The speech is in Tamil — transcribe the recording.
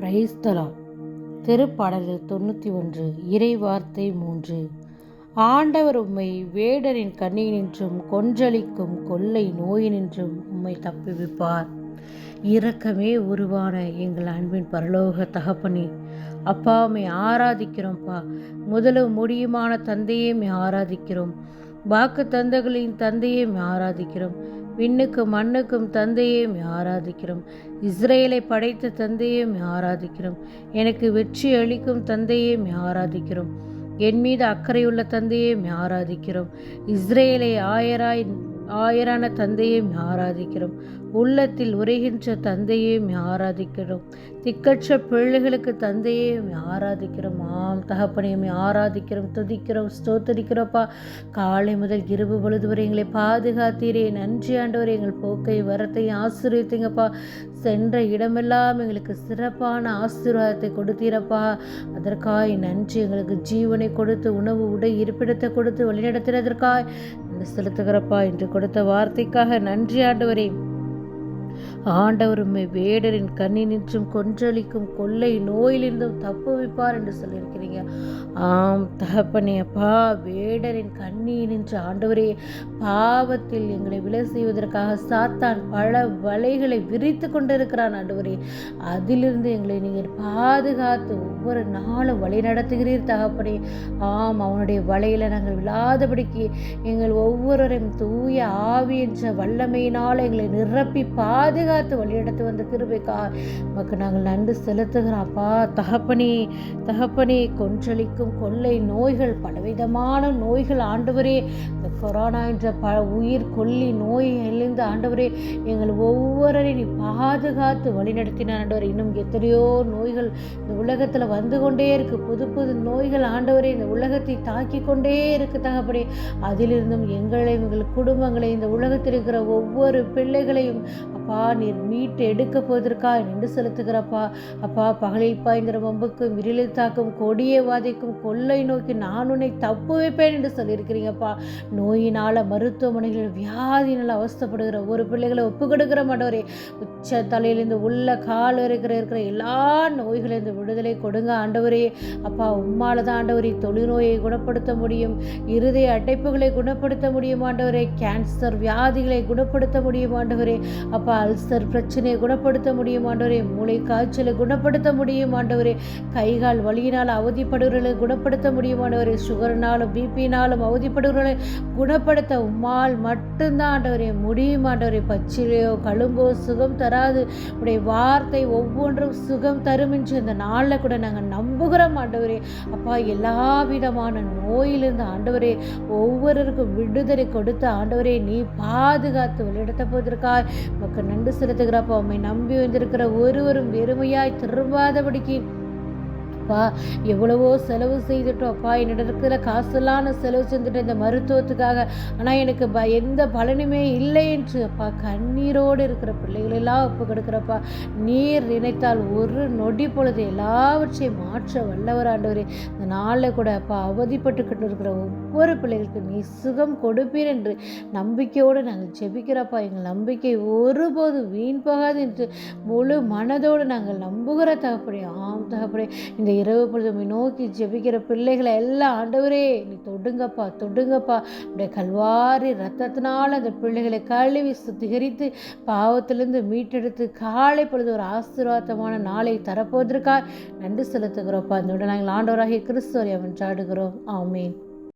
பிரைஸ்தலா திருப்பாடல்கள் தொண்ணூற்றி ஒன்று இறை வார்த்தை மூன்று. ஆண்டவர் உம்மை வேடரின் கண்ணினின்றும் கொன்றளிக்கும் கொள்ளை நோயினின்றும் உம்மை தப்புவிப்பார். இரக்கமே உருவான எங்கள் அன்பின் பரலோக தகப்பனே அப்பா உம்மை ஆராதிக்கிறோம்ப்பா. முதலும் முடியுமான தந்தையே உம்மை ஆராதிக்கிறோம். வாக்கு தந்தைகளின் தந்தையே மே ஆராதிக்கிறோம். விண்ணுக்கும் மண்ணுக்கும் தந்தையையும் ஆராதிக்கிறோம். இஸ்ரேலை படைத்த தந்தையே ஆராதிக்கிறோம். எனக்கு வெற்றி அளிக்கும் தந்தையே ஆராதிக்கிறோம். என் மீது அக்கறையுள்ள தந்தையை ஆராதிக்கிறோம். இஸ்ரேலை ஆயராய் ஆயரான தந்தையை ஆராதிக்கிறோம். உள்ளத்தில் உரைகின்ற தந்தையை ஆராதிக்கிறோம். திக்கற்ற பிள்ளைகளுக்கு தந்தையை ஆராதிக்கிறோம். ஆம் தகப்பனையும் ஆராதிக்கிறோம். துதிக்கிறோம் ஸ்தோத்தரிக்கிறோப்பா காலை முதல் இரவு பொழுது வரை எங்களை பாதுகாத்தீரே. நன்றி ஆண்டவர் எங்கள் போக்கை வரத்தை ஆசீர்வதித்தீங்கப்பா சென்ற இடமெல்லாம் எங்களுக்கு சிறப்பான ஆசீர்வாதத்தை கொடுத்தீரப்பா. அதற்காய் நன்றி எங்களுக்கு ஜீவனை கொடுத்து உணவு உடை இருப்பிடத்தை கொடுத்து வழிநடத்துறதற்காய் செலுத்துகிறப்பா இன்று கொடுத்த வார்த்தைக்காக நன்றி ஆண்டவரே. ஆண்டவர் உம்மை வேடரின் கண்ணினின்றும் கொன்றளிக்கும் கொள்ளை நோயிலிருந்தும் தப்புவிப்பார் என்று சொல்லியிருக்கிறீங்க. ஆம் தகப்பனே அப்பா வேடரின் கண்ணினின்று ஆண்டவரே பாவத்தில் எங்களை விலை செய்வதற்காக சாத்தான் பல வலைகளை விரித்து கொண்டிருக்கிறான் ஆண்டவரே. அதிலிருந்து எங்களை நீங்கள் பாதுகாத்து ஒவ்வொரு நாளும் வழி நடத்துகிறீர் தகப்பனே. ஆம் அவனுடைய வலையில் நாங்கள் விழாதபடிக்கு எங்கள் ஒவ்வொருவரையும் தூய ஆவி என்ற வல்லமையினால் எங்களை நிரப்பி பாதுகா பாதுகாத்து வழிநடத்தி வந்த கிருபைக்கா. நமக்கு நாங்கள் நன்றி செலுத்துகிறோம் அப்பா. தகப்பனே தகப்பனே கொன்றளிக்கும் கொள்ளை நோய்கள் பலவிதமான நோய்கள் ஆண்டவரே. இந்த கொரோனா என்ற ப உயிர் கொல்லி நோய் எழுந்த ஆண்டவரே எங்கள் ஒவ்வொருவரையும் நீ பாதுகாத்து வழிநடத்தின ஆண்டவர். இன்னும் எத்தனையோ நோய்கள் இந்த உலகத்தில் வந்து கொண்டே இருக்கு. புது புது நோய்கள் ஆண்டவரே இந்த உலகத்தை தாக்கி கொண்டே இருக்கு தகப்பனே. அதிலிருந்தும் எங்களையும் எங்கள் குடும்பங்களை இந்த உலகத்தில் இருக்கிற ஒவ்வொரு பிள்ளைகளையும் அப்பா நீர் மீட்டு எடுக்க போவதற்கா? நின்று செலுத்துகிறப்பா. அப்பா பகலில் பாய்கிற வம்புக்கும் விரிலில் தாக்கும் கொடிய வாதைக்கும் கொள்ளை நோக்கி நான் உன்னை தப்பு வைப்பேன் என்று சொல்லியிருக்கிறீங்கப்பா. நோயினால் மருத்துவமனைகளில் வியாதினால் அவஸ்தப்படுகிற ஒரு பிள்ளைகளை ஒப்பு கொடுக்கிற மாட்டவரே உச்ச தலையிலிருந்து உள்ள கால் வரைக்கிற இருக்கிற எல்லா நோய்களிலிருந்து விடுதலை கொடுங்க ஆண்டவரே. அப்பா உம்மால தான் ஆண்டவரே தொழுநோயை குணப்படுத்த முடியும். இருதய அடைப்புகளை குணப்படுத்த முடியும் ஆண்டவரே. கேன்சர் வியாதிகளை குணப்படுத்த முடியும் ஆண்டவரே. அப்பா அல்சர் பிரச்சனையை குணப்படுத்த முடியும் ஆண்டவரே. மூளை காய்ச்சலை குணப்படுத்த முடியும் ஆண்டவரே. கைகால் வலியினால் அவதிப்படுகிறவர்களை குணப்படுத்த முடியும் ஆண்டவரே. சுகர்னாலும் பிபினாலும் அவதிப்படுகிறவர்களை குணப்படுத்த உம்மால் மட்டும்தான் ஆண்டவரே முடியும் ஆண்டவரே. பச்சிலையோ கழும்போ சுகம் தராது. உடைய வார்த்தை ஒவ்வொன்றும் சுகம் தரும் என்று இந்த நாளில் கூட நாங்கள் நம்புகிறோம் ஆண்டவரே. அப்பா எல்லா விதமான நோயிலிருந்து ஆண்டவரே ஒவ்வொருவருக்கும் விடுதலை கொடுத்த ஆண்டவரே நீ பாதுகாத்து வழிநடத்த போவதற்காய் மக்கள் நன்றி செலுத்துகிறப்போ உண்மை நம்பி வந்திருக்கிற ஒருவரும் வெறுமையாய் திரும்பாதபடிக்கு அப்பா எவ்வளவோ செலவு செய்துட்டோம். அப்பா என்னிடம் இருக்கிற காசெல்லாம் நான் செலவு செஞ்சுட்டேன் இந்த மருத்துவத்துக்காக. ஆனால் எனக்கு ப எந்த பலனுமே இல்லை என்று அப்பா கண்ணீரோடு இருக்கிற பிள்ளைகளெல்லாம் ஒப்பு கொடுக்குறப்பா. நீர் நினைத்தால் ஒரு நொடி பொழுது எல்லாவற்றையும் மாற்ற வல்லவர் ஆண்டவரே. இந்த நாளில் கூட அப்பா அவதிப்பட்டுக்கிட்டு இருக்கிற ஒவ்வொரு பிள்ளைகளுக்கு நீ சுகம் கொடுப்பீர் என்று நம்பிக்கையோடு நாங்கள் ஜெபிக்கிறப்பா. எங்கள் நம்பிக்கை ஒருபோதும் வீண் போகாது என்று முழு மனதோடு நாங்கள் நம்புகிற தகப்படே ஆம் தகப்படே இந்த இரவு பொழுது நோக்கி ஜெபிக்கிற பிள்ளைகளை எல்லாம் ஆண்டவரே நீ தொடுங்கப்பா தொடுங்கப்பா. உடைய கல்வாரி ரத்தத்தினால் அந்த பிள்ளைகளை கழுவி சுத்திகரித்து பாவத்திலிருந்து மீட்டெடுத்து காலை பொழுது ஒரு ஆசீர்வாதமான நாளை தரப்போவதற்காக நன்றி செலுத்துகிறோப்பா இந்த நாங்கள் ஆண்டவராகிய கிறிஸ்துவரை அவன் சாடுகிறோம். ஆமேன்.